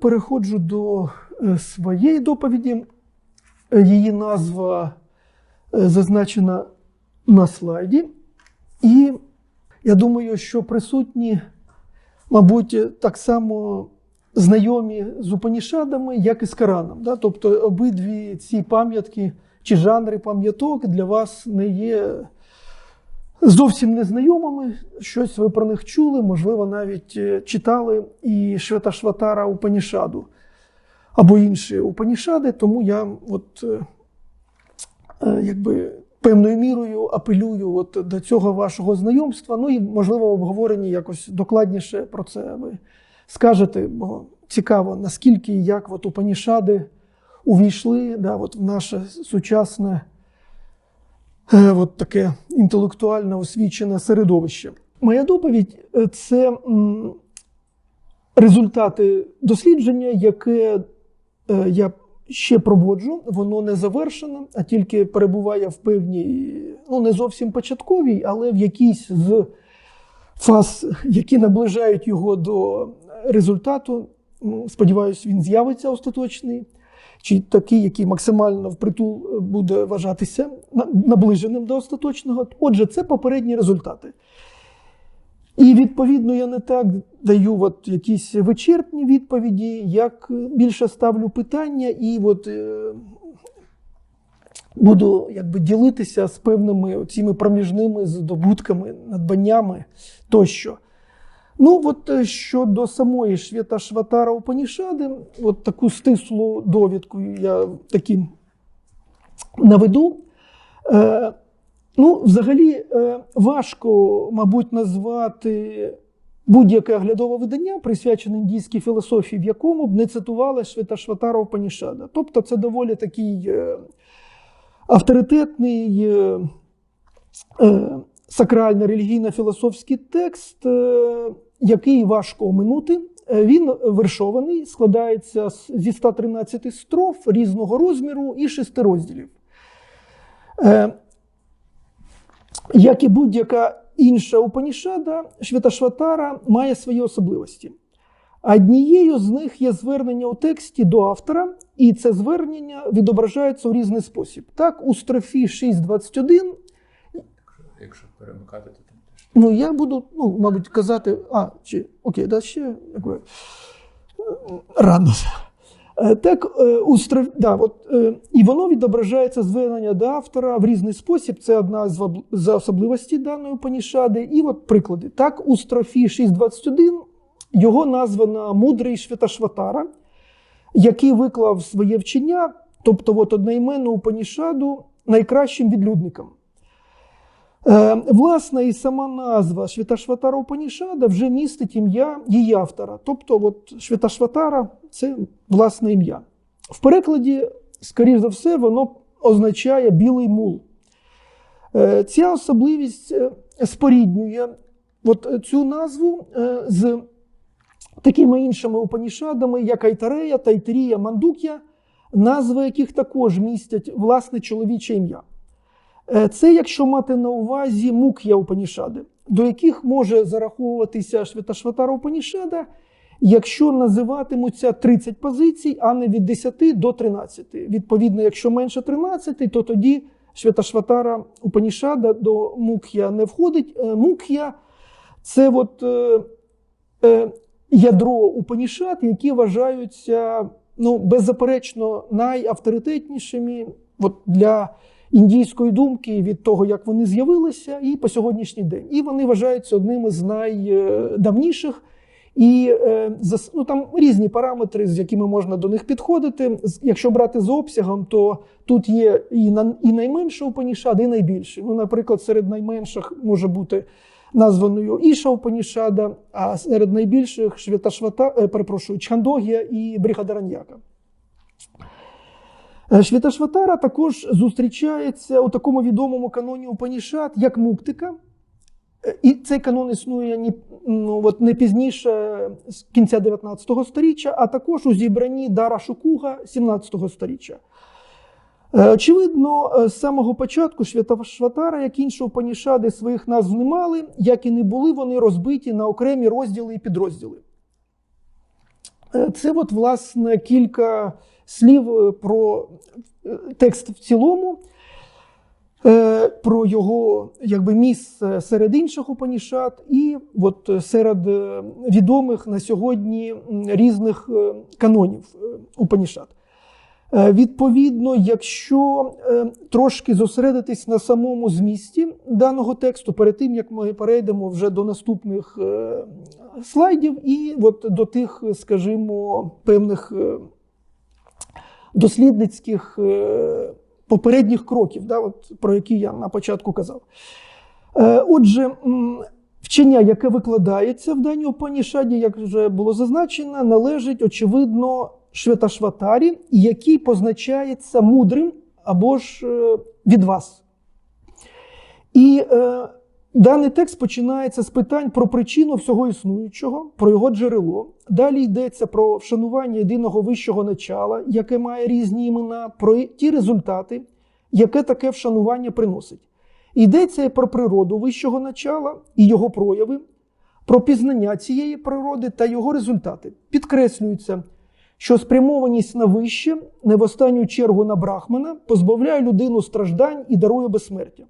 Переходжу до е, своєї доповіді. Е, Її назва е, зазначена на слайді. І я думаю, що присутні, мабуть, так само знайомі з Упанішадами, як і з Кораном. Тобто обидві ці пам'ятки чи жанри пам'яток для вас не є зовсім незнайомими. Щось ви про них чули, можливо, навіть е, читали і Шветашватара Упанішаду або інші Упанішади, тому я от, е, е, якби, певною мірою апелюю от до цього вашого знайомства. Ну і, можливо, в обговоренні якось докладніше про це ви скажете, бо цікаво, наскільки і як от Упанішади увійшли да, от в наше сучасне от таке інтелектуально освічене середовище. Моя доповідь е, це результати дослідження, яке е, я ще проводжу. Воно не завершено, а тільки перебуває в певній, ну не зовсім початковій, але в якійсь з фаз, які наближають його до результату. Ну, Сподіваюсь, він з'явиться остаточний, чи такий, який максимально впритул е, буде вважатися наближеним до остаточного. Отже, це попередні результати. І відповідно я не так даю от якісь вичерпні відповіді, як більше ставлю питання і от, е, буду якби ділитися з певними цими проміжними здобутками, надбаннями тощо. Ну, от е, щодо самої Швета Шватара Упанішади, от таку стислу довідку я таки наведу. Е, ну, взагалі, е, важко, мабуть, назвати будь-яке оглядове видання, присвячене індійській філософії, в якому б не цитували Швета Шватара Упанішада. Тобто, це доволі такий е, авторитетний. Е, е, сакрально-релігійно-філософський текст, е, який важко оминути. Е, Він вершований, складається зі 113 строф різного розміру і шести розділів. Е, Як і будь-яка інша Упанішада, Швяташватара має свої особливості. Однією з них є звернення у тексті до автора, і це звернення відображається у різний спосіб. Так, у строфі 6.21 Якщо перемикати, то. Ну, я буду, ну, мабуть, казати, а, чи окей, да, ще якби, рано. Е, Так, е, у строф... да, от, е, і воно відображається звернення до автора в різний спосіб. Це одна з особливостей даної панішади. І от приклади. Так, у строфі 6.21 його названо мудрий Швяташватара, який виклав своє вчення, тобто от одноіменну Упанішаду найкращим відлюдникам. Е, Власне, і сама назва Швяташватара Упанішада вже містить ім'я її автора. Тобто, от Швяташватара це власне ім'я. В перекладі, скоріш за все, воно означає білий мул. Е, Ця особливість е, споріднює от цю назву з такими іншими упанішадами, як Айтарея, Тайтерія, Мандук'я, назви яких також містять власне чоловіче ім'я. Е, Це якщо мати на увазі мук'я Упанішади, до яких може зараховуватися Швяташватара Упанішада, якщо називатимуться 30 позицій, а не від 10 до 13. Відповідно, якщо менше 13, то тоді Швяташватара Упанішада до мук'я не входить. Е, Мук'я це от, е, е, ядро Упанішад, які вважаються ну, беззаперечно найавторитетнішими от, для індійської думки від того, як вони з'явилися, і по сьогоднішній день. І вони вважаються одними з найдавніших. І е, ну, там різні параметри, з якими можна до них підходити. Якщо брати за обсягом, то тут є і, на, і найменша Упанішада, і найбільший. Ну, наприклад, серед найменших може бути названою Іша Упанішада, а серед найбільших Швяташвата, е, перепрошую, Чхандогія і Бріхадараньяка. Е, Швяташватара також зустрічається у такому відомому каноні Упанішат, як Муктика. Е, І цей канон існує ну, от не пізніше з кінця 19 століття, а також у зібранні Дара Шукуга 17 століття. Е, Очевидно, е, з самого початку Швяташватара, як інші Упанішади, своїх назв не мали, як і не були вони розбиті на окремі розділи і підрозділи. Е, Це, от, власне, кілька слів е, про е, текст в цілому, е, про його якби, місце серед інших Упанішат і от, серед відомих на сьогодні різних канонів Упанішат. Відповідно, якщо трошки зосередитись на самому змісті даного тексту, перед тим як ми перейдемо вже до наступних слайдів, і от до тих, скажімо, певних дослідницьких е, попередніх кроків, да, от, про які я на початку казав. Е, Отже, вчення, яке викладається в даній Панішаді, як вже було зазначено, належить, очевидно, Шветашватарі, який позначається мудрим або ж е, від вас. І е, даний текст починається з питань про причину всього існуючого, про його джерело. Далі йдеться про вшанування єдиного вищого начала, яке має різні імена, про ті результати, яке таке вшанування приносить. Йдеться про природу вищого начала і його прояви, про пізнання цієї природи та його результати. Підкреслюється, що спрямованість на вище, не в останню чергу на брахмана, позбавляє людину страждань і дарує безсмертя.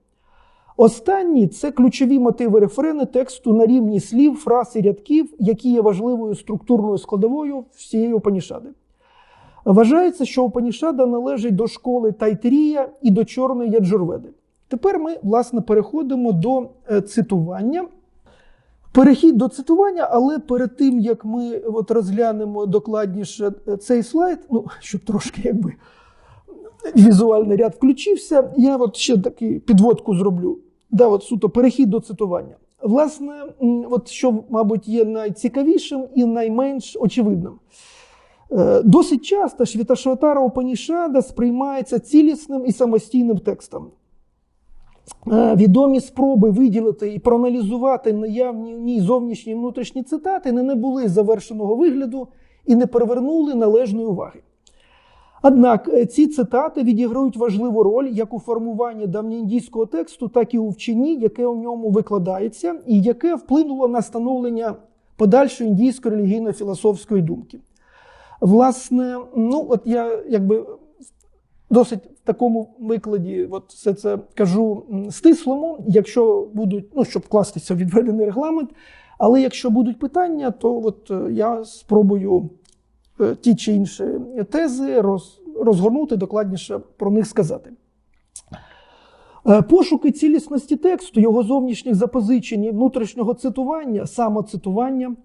Останні це ключові мотиви рефрени тексту на рівні слів, фраз і рядків, які є важливою структурною складовою всієї Опанішади. Вважається, що Опанішада належить до школи Тайтерія і до чорної Яджурведи. Тепер ми, власне, переходимо до е, цитування. Перехід до цитування, але перед тим як ми от розглянемо докладніше е, цей слайд, ну щоб трошки якби візуальний ряд включився, я от ще таку підводку зроблю. Да, от суто перехід до цитування. Власне, от що, мабуть, є найцікавішим і найменш очевидним. Е, Досить часто Швіташватара Опанішада сприймається цілісним і самостійним текстом. Е, Відомі спроби виділити і проаналізувати наявні в ній зовнішні і внутрішні цитати не, не були завершеного вигляду і не привернули належної уваги. Однак е, ці цитати відіграють важливу роль як у формуванні давньоіндійського тексту, так і у вченні, яке у ньому викладається, і яке вплинуло на становлення подальшої індійської релігійно-філософської думки. Власне, ну от я якби досить в такому викладі, от все це кажу стислому, якщо будуть, ну щоб вкластися в відведений регламент. Але якщо будуть питання, то от е, я спробую ті чи інші тези роз, розгорнути, докладніше про них сказати. Е, Пошуки цілісності тексту, його зовнішніх запозичень і внутрішнього цитування, самоцитування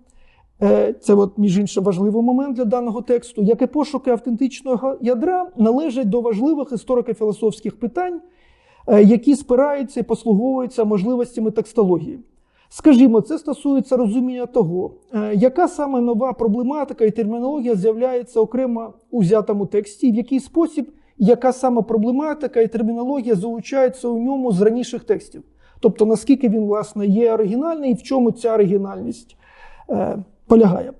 е, це, от, між іншим, важливий момент для даного тексту, як і пошуки автентичного ядра належать до важливих історико-філософських питань, е, які спираються і послуговуються можливостями текстології. Скажімо, це стосується розуміння того, е, яка саме нова проблематика і термінологія з'являється окремо у взятому тексті, в який спосіб, яка саме проблематика і термінологія залучаються у ньому з раніших текстів. Тобто, наскільки він, власне, є оригінальний і в чому ця оригінальність е, полягає.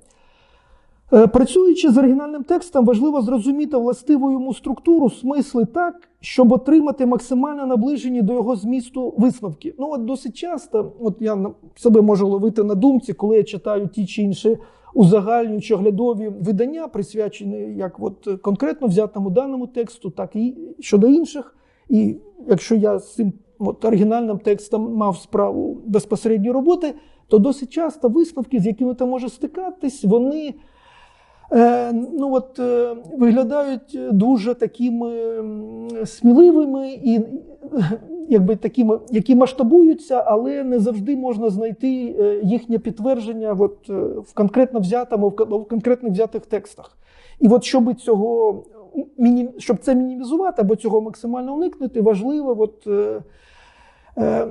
Е, Працюючи з оригінальним текстом, важливо зрозуміти властиву йому структуру, смисли так, щоб отримати максимально наближені до його змісту висновки. Ну, от досить часто, от я себе можу ловити на думці, коли я читаю ті чи інші узагальнюючі оглядові видання, присвячені як от конкретно взятому даному тексту, так і щодо інших. І якщо я з цим от, оригінальним текстом мав справу безпосередньої роботи, то досить часто висновки, з якими ти можеш стикатись, вони ну, от, е, виглядають дуже такими сміливими і е, якби такими, які масштабуються, але не завжди можна знайти е, їхнє підтвердження от, е, в конкретно взятому, в конкретно взятих текстах. І от щоб цього щоб це мінімізувати або цього максимально уникнути, важливо от, е, е,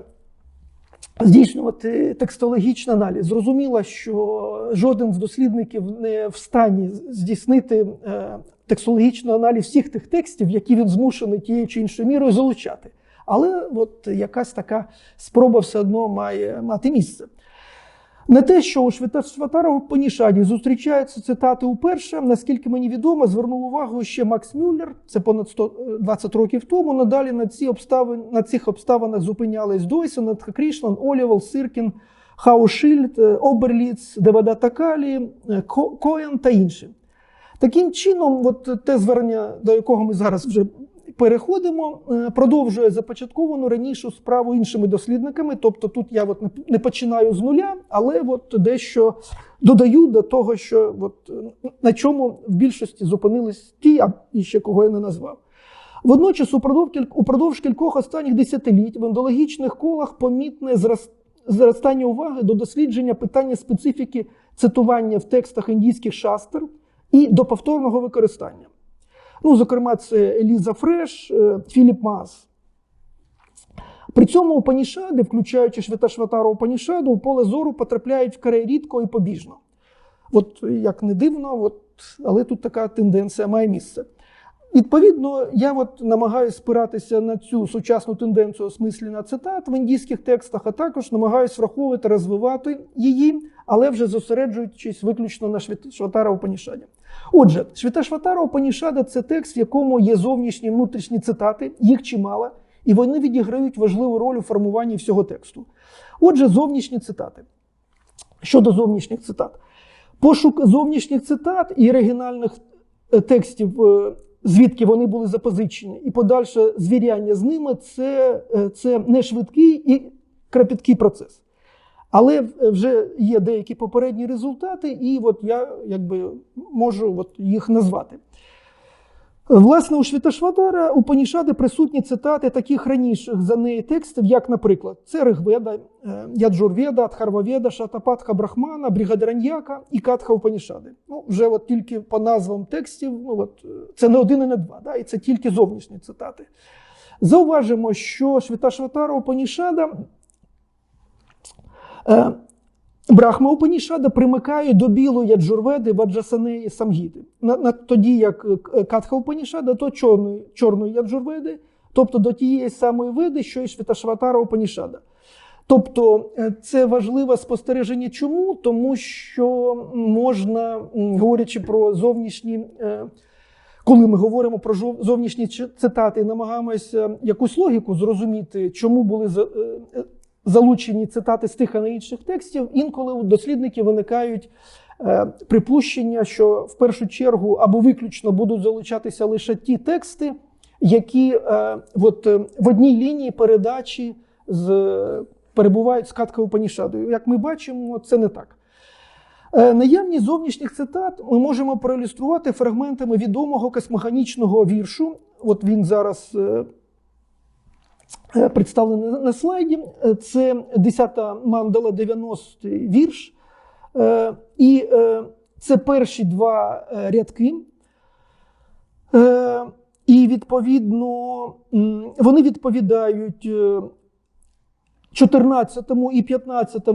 здійснювати текстологічний аналіз. Зрозуміло, що жоден з дослідників не в стані здійснити е, текстологічний аналіз всіх тих текстів, які він змушений тією чи іншою мірою залучати. Але от якась така спроба все одно має мати місце. Не те, що у Шватара Панішаді зустрічаються цитати уперше, наскільки мені відомо, звернув увагу ще Макс Мюллер, це понад 120 років тому. Надалі на, ці обставин, на цих обставинах зупинялись Дойсон, Крішнан, Олівел, Сиркін, Хаушильд, е, Оберліц, Девадатакалі, е, Ко- Коен та інші. Таким чином, от те звернення, до якого ми зараз вже переходимо, е, продовжує започатковану раніше справу іншими дослідниками. Тобто тут я от не- починаю з нуля, але от дещо додаю до того, що от, е, на чому в більшості зупинились ті, а ще кого я не назвав. Водночас, упродовж, кіль- упродовж кількох останніх десятиліть в ендологічних колах помітне зростання уваги до дослідження питання специфіки цитування в текстах індійських шастр і до повторного використання. Ну, зокрема, це Еліза Фреш, е, Філіп Мас. При цьому Упанішади, включаючи Швяташватару Упанішаду, у поле зору потрапляють вкрай рідко і побіжно. От як не дивно, от, але тут така тенденція має місце. Відповідно, я от намагаюся спиратися на цю сучасну тенденцію осмислення цитат в індійських текстах, а також намагаюся враховувати, розвивати її, але вже зосереджуючись виключно на Шватара Упанішаді. Отже, Швяташватара Упанішада це текст, в якому є зовнішні внутрішні цитати, їх чимало, і вони відіграють важливу роль у формуванні всього тексту. Отже, зовнішні цитати. Щодо зовнішніх цитат. Пошук зовнішніх цитат і оригінальних е, текстів, е, звідки вони були запозичені, і подальше звіряння з ними це, е, це не швидкий і крапіткий процес. Але е, вже є деякі попередні результати, і от я якби можу от їх назвати. Власне, у Швіташватара у Панішади присутні цитати таких раніших за неї текстів, як, наприклад, це Ригведа, е, Яджурведа, Адхарваведа, Шатапатха Брахмана, Брігадараньяка і Катха Упанішади. Ну, вже от тільки по назвам текстів, ну, от, е, це не один і не два, да, і це тільки зовнішні цитати. Зауважимо, що Швіташватара Упанішада е, Брахма Упанішада примикає до білої Яджурведи, Ваджасанеї Самгіти. На, на, тоді як е, Катха Упанішада до чорної, чорної Яджурведи, тобто до тієї самої веди, що і Швіташватара Упанішада. Тобто е, це важливе спостереження. Чому? Тому що можна, говорячи про зовнішні. е, Коли ми говоримо про зовнішні цитати намагаємося якусь логіку зрозуміти, чому були е, е, залучені цитати з тих, а не інших текстів, інколи у дослідників виникають е, припущення, що в першу чергу або виключно будуть залучатися лише ті тексти, які е, от, е, в одній лінії передачі з, перебувають з Каткою Панішадою. Як ми бачимо, це не так. Наявність зовнішніх цитат ми можемо проілюструвати фрагментами відомого космогонічного віршу. От він зараз представлений на- слайді. Е, Це 10-та мандала, 90-й вірш. Е, І е, це перші два е, рядки. Е, І відповідно вони відповідають е, 14 і 15,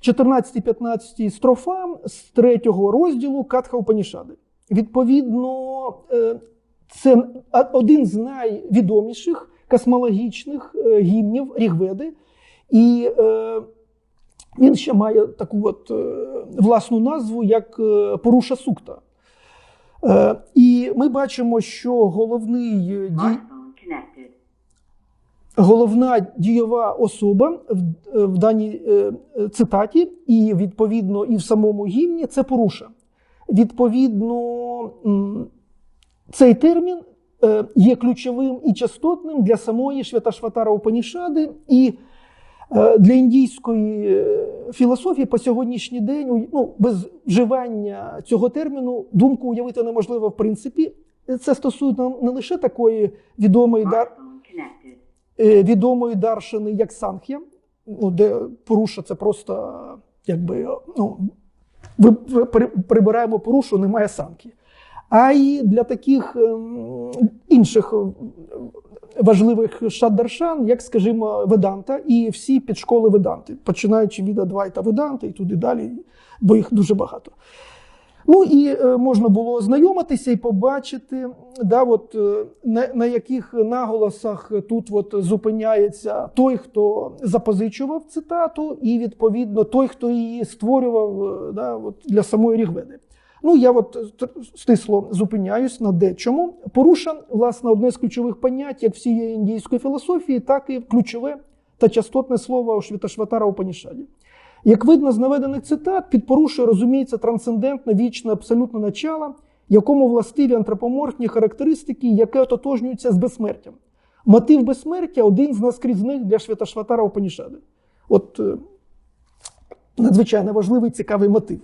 14 і 15 строфам з третього розділу Катха Упанішади. Відповідно, е, це один з найвідоміших космологічних е, гімнів Рігведи. І е, він ще має таку от е, власну назву як е, Поруша Сукта. Е, І ми бачимо, що головний дій. Головна дієва особа в, в даній е, цитаті, і відповідно і в самому гімні це поруша. Відповідно, цей термін є ключовим і частотним для самої Швяташватара Упанішади і е, для індійської е, філософії по сьогоднішній день ну, без вживання цього терміну думку уявити неможливо в принципі. Це стосується не лише такої відомої дар. Е, відомої даршини як Санх'я, ну, де поруша це просто якби ну, прибираємо порушу, немає санки. А і для таких ем, інших ем, важливих шаддаршан, як, скажімо, Веданта, і всі підшколи Веданти, починаючи від Адвайта Веданти і туди далі, бо їх дуже багато. Ну і е, можна було ознайомитися і побачити, да, от, е, на, на яких наголосах тут от зупиняється той, хто запозичував цитату, і відповідно той, хто її створював е, да, от, для самої Рігведи. Ну, я от тр- стисло зупиняюсь на дечому. Поруша, власне, одне з ключових понять як всієї індійської філософії, так і ключове та частотне слово у Швіташватара Упанішаді. Як видно з наведених цитат, під порушує розуміється трансцендентне, вічне, абсолютне начало, якому властиві антропоморфні характеристики, яке ототожнюються з безсмертям. Мотив безсмертя один з наскрізних для Швяташватара Опанішади. От е, надзвичайно важливий цікавий мотив.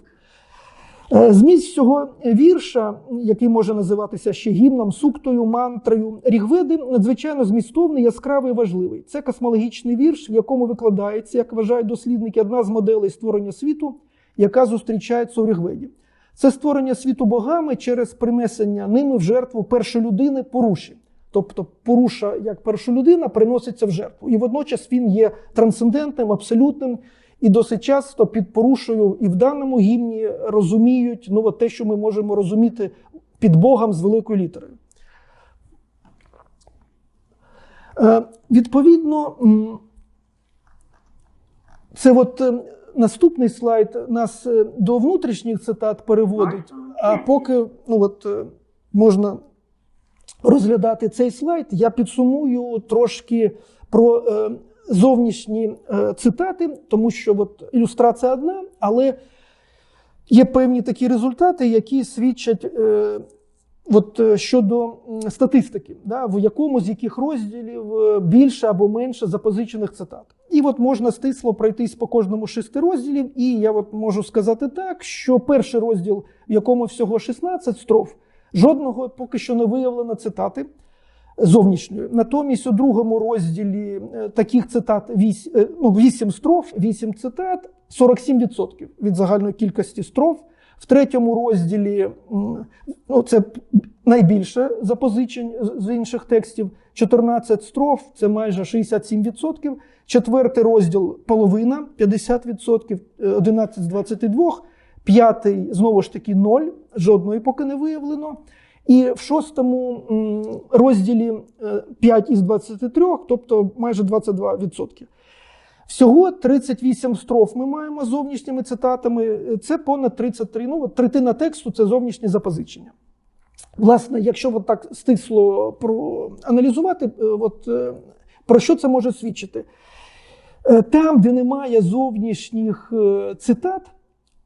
Е, Зміст цього вірша, який може називатися ще гімном, суктою, мантрою, рігведи, надзвичайно змістовний, яскравий і важливий. Це космологічний вірш, в якому викладається, як вважають дослідники, одна з моделей створення світу, яка зустрічається у рігведі. Це створення світу богами через принесення ними в жертву першої людини поруші. Тобто поруша як перша людина приноситься в жертву. І водночас він є трансцендентним, абсолютним, і досить часто під порушою і в даному гімні розуміють ну, от те, що ми можемо розуміти під Богом з великою літерою. Е, відповідно, це от е, наступний слайд нас е, до внутрішніх цитат переводить. А поки ну, от, можна розглядати цей слайд, я підсумую трошки про зовнішні е, цитати, тому що от, ілюстрація одна, але є певні такі результати, які свідчать е, от, е, щодо статистики, да, в якому з яких розділів більше або менше запозичених цитат. І от можна стисло пройтись по кожному шести розділів, і я от можу сказати так, що перший розділ, в якому всього 16 строф, жодного поки що не виявлено цитати зовнішньої. Натомість у другому розділі е, таких цитат 8, ну, 8 строф, 8 цитат, 47% від загальної кількості строф. В третьому розділі ну, це найбільше запозичень з- інших текстів. 14 строф це майже 67%. Четвертий розділ половина 50%, е, 11 з 22. П'ятий знову ж таки 0, жодної поки не виявлено. І в шостому розділі е, 5 із 23, тобто майже 22%. Всього 38 строф ми маємо зовнішніми цитатами. Це понад 33, ну, третина тексту це зовнішні запозичення. Власне, якщо от так стисло проаналізувати, е, от, е, про що це може свідчити? Е, Там, де немає зовнішніх е, цитат,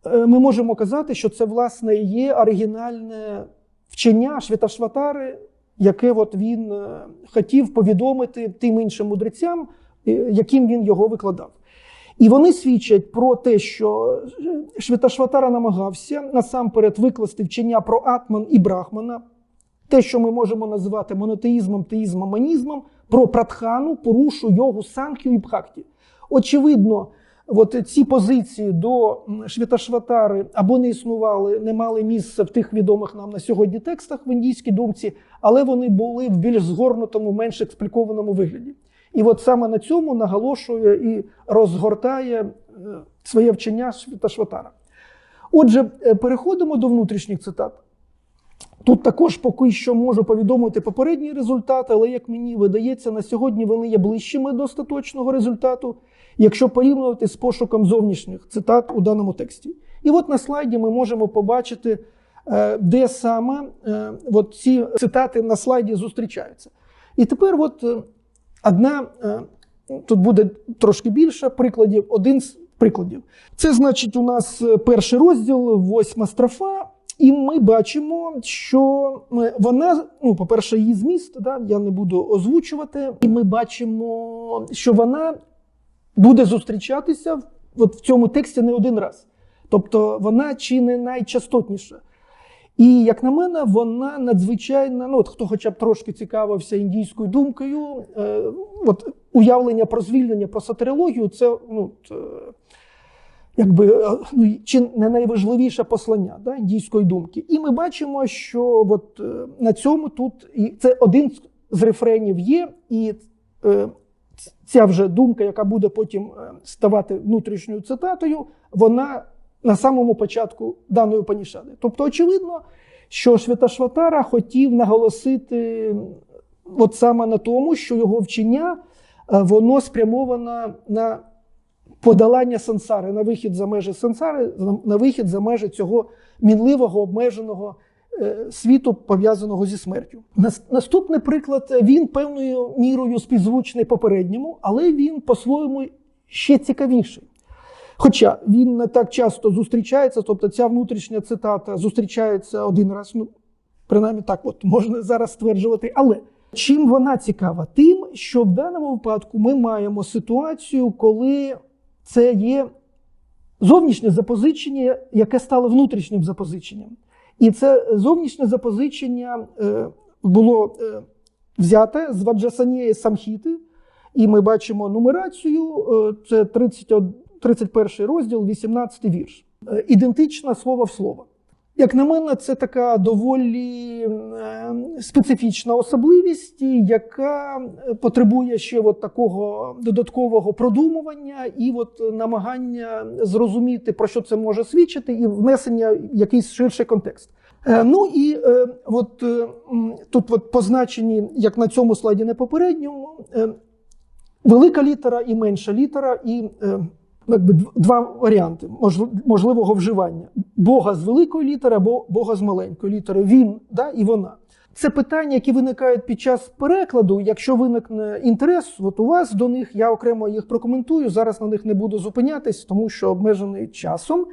е, ми можемо казати, що це власне є оригінальне вчення Швяташватари, яке от він е, хотів повідомити тим іншим мудрецям, е, яким він його викладав. І вони свідчать про те, що Швяташватара намагався насамперед викласти вчення про Атман і Брахмана, те, що ми можемо називати монотеїзмом, теїзмом, манізмом, про пратхану, порушу, йогу, санкхю і бхакті. Очевидно, от ці позиції до м, Швяташватари або не існували, не мали місця в тих відомих нам на сьогодні текстах в індійській думці, але вони були в більш згорнутому, менш експлікованому вигляді. І от саме на цьому наголошує і розгортає е, своє вчення Швяташватара. Отже, е, переходимо до внутрішніх цитат. Тут також поки що можу повідомити попередні результати, але як мені видається, на сьогодні вони є ближчими до остаточного результату, якщо порівнювати з пошуком зовнішніх цитат у даному тексті. І от на слайді ми можемо побачити, е, де саме е, от ці цитати на слайді зустрічаються. І тепер, от е, одна, тут буде трошки більше прикладів, один з прикладів. Це значить, у нас перший розділ, восьма строфа. І ми бачимо, що вона, ну, по-перше, її зміст, да, я не буду озвучувати, і ми бачимо, що вона буде зустрічатися от в цьому тексті не один раз. Тобто вона чи не найчастотніша. І, як на мене, вона надзвичайно, ну, от хто хоча б трошки цікавився індійською думкою, е, от уявлення про звільнення, про сатерологію, це ну, е, якби е, ну, чи не найважливіше послання да, індійської думки. І ми бачимо, що от, е, на цьому тут і це один з рефренів є, і е, ця вже думка, яка буде потім е, ставати внутрішньою цитатою, вона на самому початку даної панішади. Тобто, очевидно, що Швяташватара хотів наголосити от саме на тому, що його вчення е, воно спрямовано на подолання сансари, на вихід за межі сансари, на- вихід за межі цього мінливого, обмеженого світу, пов'язаного зі смертю. Наступний приклад е, він певною мірою співзвучний попередньому, але він по-своєму ще цікавіший. Хоча він не так часто зустрічається, тобто ця внутрішня цитата зустрічається один раз, ну, принаймні так от можна зараз стверджувати. Але чим вона цікава? Тим, що в даному випадку ми маємо ситуацію, коли це є зовнішнє запозичення, яке стало внутрішнім запозиченням. І це зовнішнє запозичення е, було е, взяте з Ваджасанієї Самхіти, і ми бачимо нумерацію. е, Це 31, 31 розділ, 18 вірш. Ідентична слово в слово. Як на мене, це така доволі е, специфічна особливість, яка потребує ще от такого додаткового продумування і от намагання зрозуміти, про що це може свідчити, і внесення в якийсь ширший контекст. Е, Ну і е, от е, тут от позначені, як на цьому слайді не попередньому, велика літера і менша літера, і якби дв- два варіанти можли- можливого вживання: Бога з великої літери або Бога з маленької літери. Він да, і вона. Це питання, які виникають під час перекладу. Якщо виникне інтерес, от у вас до них я окремо їх прокоментую. Зараз на них не буду зупинятись, тому що обмежений часом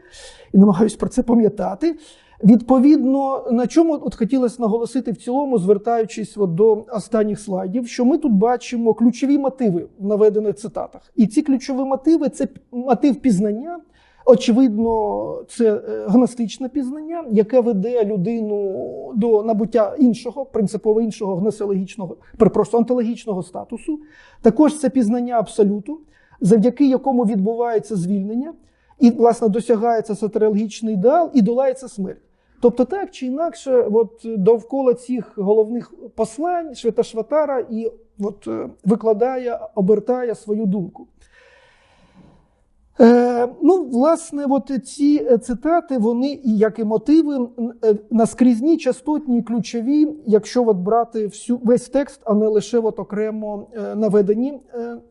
і намагаюсь про це пам'ятати. Відповідно, на чому от хотілося наголосити в цілому, звертаючись от до останніх слайдів, що ми тут бачимо ключові мотиви в наведених цитатах. І ці ключові мотиви це мотив пізнання. Очевидно, це е, гностичне пізнання, яке веде людину до набуття іншого, принципово іншого гносеологічного, перепрошую, онтологічного статусу. Також це пізнання абсолюту, завдяки якому відбувається звільнення, і, власне, досягається сатирологічний ідеал і долається смерть. Тобто, так чи інакше, от довкола цих головних послань Шветашватара і от, е, викладає, обертає свою думку. Е, ну, власне, от ці е, цитати, вони, як і мотиви, е, наскрізні, частотні, ключові, якщо от брати всю, весь текст, а не лише от окремо е, наведені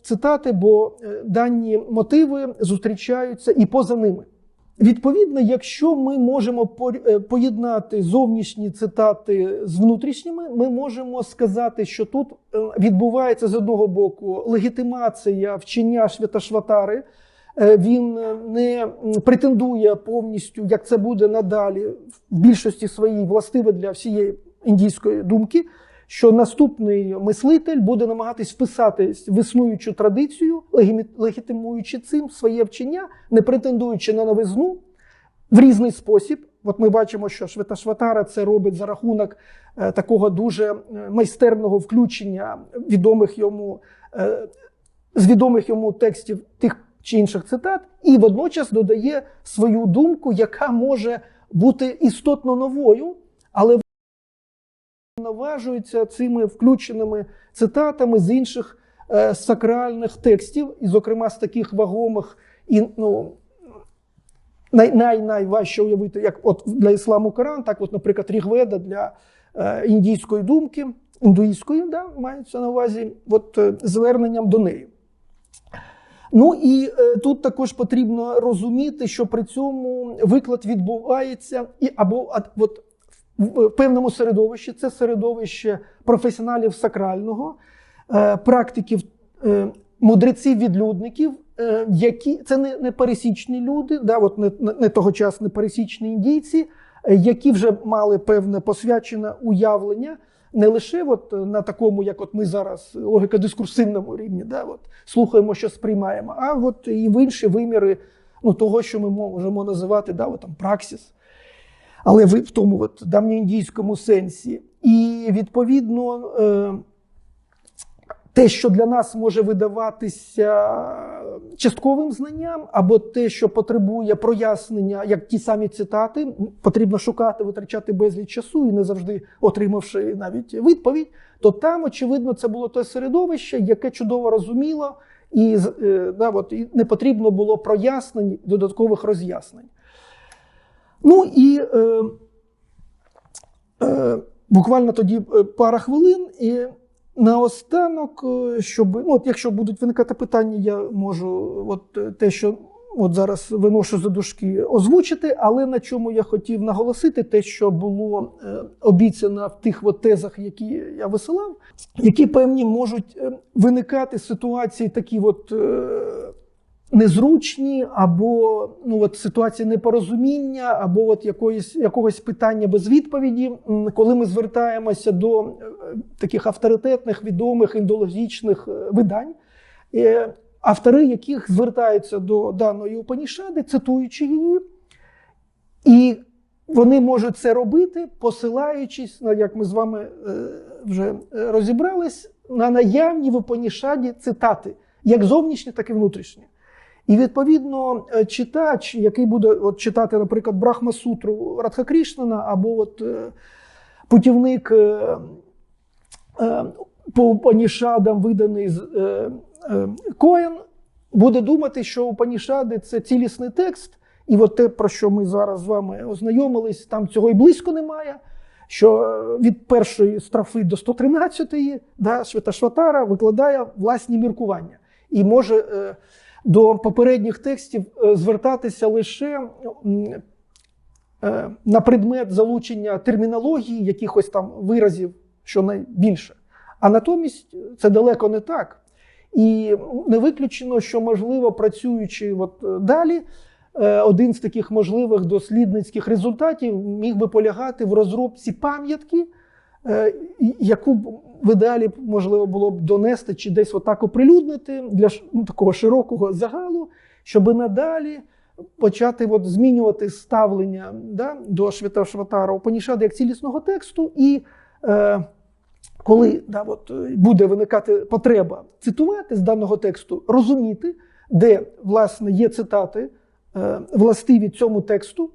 цитати, бо дані мотиви зустрічаються і поза ними. Відповідно, якщо ми можемо по- поєднати зовнішні цитати з внутрішніми, ми можемо сказати, що тут відбувається з одного боку легітимація вчення Швяташватари. Е, Він е, не претендує повністю, як це буде надалі, в більшості своїй властиве для всієї індійської думки, що наступний мислитель буде намагатись вписатись в існуючу традицію, легітимуючи цим своє вчення, не претендуючи на новизну в різний спосіб. От ми бачимо, що Шветашватара це робить за рахунок е, такого дуже майстерного включення відомих йому з відомих йому текстів тих чи інших цитат, і водночас додає свою думку, яка може бути істотно новою, але наважується цими включеними цитатами з інших е, сакральних текстів, і, зокрема, з таких вагомих і ну, най, най, найважче уявити, як от для ісламу Коран, так, от, наприклад, Рігведа для е, індійської думки, індуїзької, да, мається на увазі, от, е, зверненням до неї. Ну і е, тут також потрібно розуміти, що при цьому виклад відбувається і або от, в певному середовищі, це середовище професіоналів сакрального, е, практиків, е, мудреців, відлюдників, які це не, не пересічні люди, да, от не, не тогочасні пересічні індійці, які вже мали певне посвячене уявлення. Не лише от на такому, як от ми зараз, логіка дискурсивному рівні, да, от, слухаємо, що сприймаємо, а от і в інші виміри ну, того, що ми можемо називати да, от, там, праксіс, але в, в тому от, давньоіндійському сенсі. І відповідно е, те, що для нас може видаватися частковим знанням, або те, що потребує прояснення, як ті самі цитати, потрібно шукати, витрачати безліч часу і не завжди отримавши навіть відповідь, то там, очевидно, це було те середовище, яке чудово розуміло, і, е, да, от, і не потрібно було прояснень, додаткових роз'яснень. Ну і е, е, буквально тоді е, пара хвилин. І наостанок, е, щоб ну, от якщо будуть виникати питання, я можу от е, те, що от зараз виношу за дужки, озвучити. Але на чому я хотів наголосити, те, що було е, обіцяно в тих от тезах, які я висилав, які певні можуть виникати ситуації, такі от. Незручні, або ну, от, ситуація непорозуміння, або от якоїсь, якогось питання без відповіді, коли ми звертаємося до е, таких авторитетних, відомих індологічних е, видань, е, автори яких звертаються до даної Упанішади, цитуючи її, і вони можуть це робити, посилаючись на, як ми з вами вже розібрались, на наявні в Упанішаді цитати, як зовнішні, так і внутрішні. І відповідно е, читач, який буде от, читати, наприклад, Брахма Сутру Радхакрішнана, або от, е, путівник е, по Упанішадам, виданий з Коен, буде думати, що Упанішади це цілісний текст, і от те, про що ми зараз з вами ознайомились, там цього і близько немає. Що від першої страфи до 113-ї да, Шватара викладає власні міркування і може е, до попередніх текстів е, звертатися лише е, на предмет залучення термінології, якихось там виразів, що найбільше. А натомість це далеко не так. І не виключено, що можливо, працюючи от е, далі, е, один з таких можливих дослідницьких результатів міг би полягати в розробці пам'ятки, е, яку б в ідеалі можливо було б донести чи десь отак оприлюднити для ну, такого широкого загалу, щоб надалі почати от змінювати ставлення да, до Швятошватара Упанішади як цілісного тексту, і е, коли да, от, е, буде виникати потреба цитувати з даного тексту, розуміти, де власне є цитати е, властиві цьому тексту,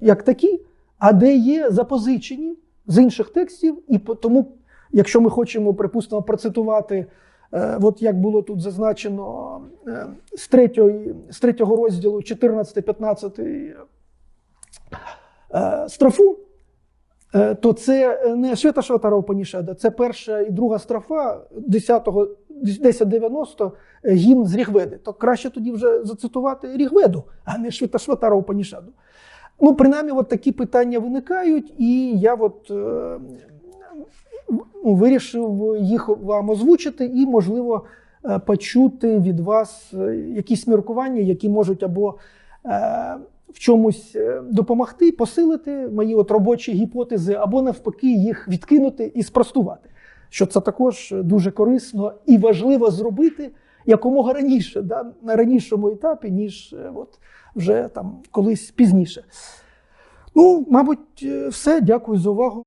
як такі, а де є запозичені з інших текстів, і тому, якщо ми хочемо, припустимо, процитувати, е, от як було тут зазначено е, з, третьої, з третього розділу 14-15 е, строфу, е, то це не Швета Шватара Упанішада, це перша і друга строфа 10-го 1090 е, гімн з Рігведи. То краще тоді вже зацитувати Рігведу, а не Швета Шватара Упанішаду. Ну, принаймні, от такі питання виникають, і я от, е, вирішив їх вам озвучити і, можливо, е, почути від вас е, якісь міркування, які можуть або е, в чомусь е, допомогти, посилити мої от робочі гіпотези, або навпаки їх відкинути і спростувати. Що це також дуже корисно і важливо зробити якомога раніше, да, на ранішому етапі, ніж е, от, вже там колись пізніше. Ну, мабуть, е, все. Дякую за увагу.